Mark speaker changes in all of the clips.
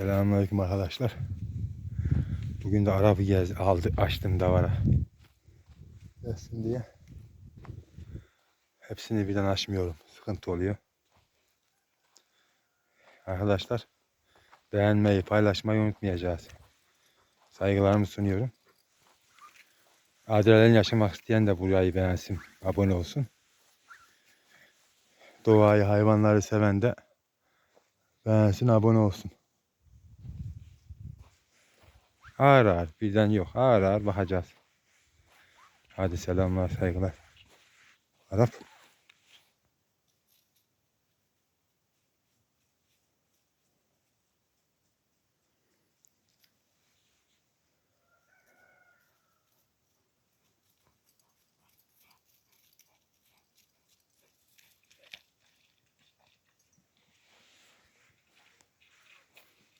Speaker 1: Selamünaleyküm arkadaşlar. Bugün de arabı gez aldı açtım davara. Gelsin diye. Hepsini birden açmıyorum. Sıkıntı oluyor. Arkadaşlar beğenmeyi, paylaşmayı unutmayacağız. Saygılarımı sunuyorum. Adrenalin yaşamak isteyen de burayı beğensin, abone olsun. Doğayı, hayvanları seven de beğensin, abone olsun. Ağır ağır birden yok. Ağır ağır bakacağız. Hadi selamlar saygılar. Arap.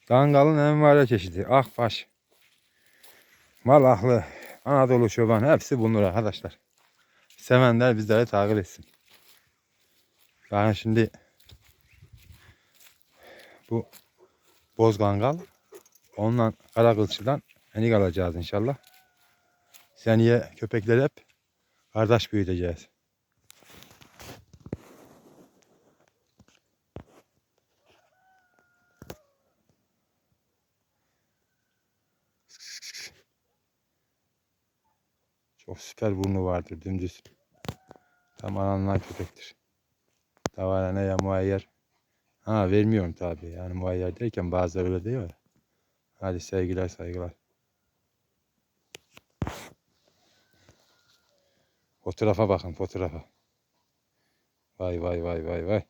Speaker 1: Dangalın envare çeşidi. Akbaş. Malaklı, Anadolu çoban hepsi bunlar arkadaşlar. Sevenler bizlere takip etsin. Ben şimdi bu boz kangal onunla kara kılçıdan enik alacağız inşallah. Seneye köpekleri hep kardeş büyüteceğiz. Çok süper burnu vardır dümdüz. Tam anlanan köpektir. Davarene ya muayyer. Ha vermiyorum tabi. Yani muayyer derken bazıları öyle diyor. ya. Hadi sevgiler saygılar. Fotoğrafa bakın fotoğrafa. Vay vay vay vay vay.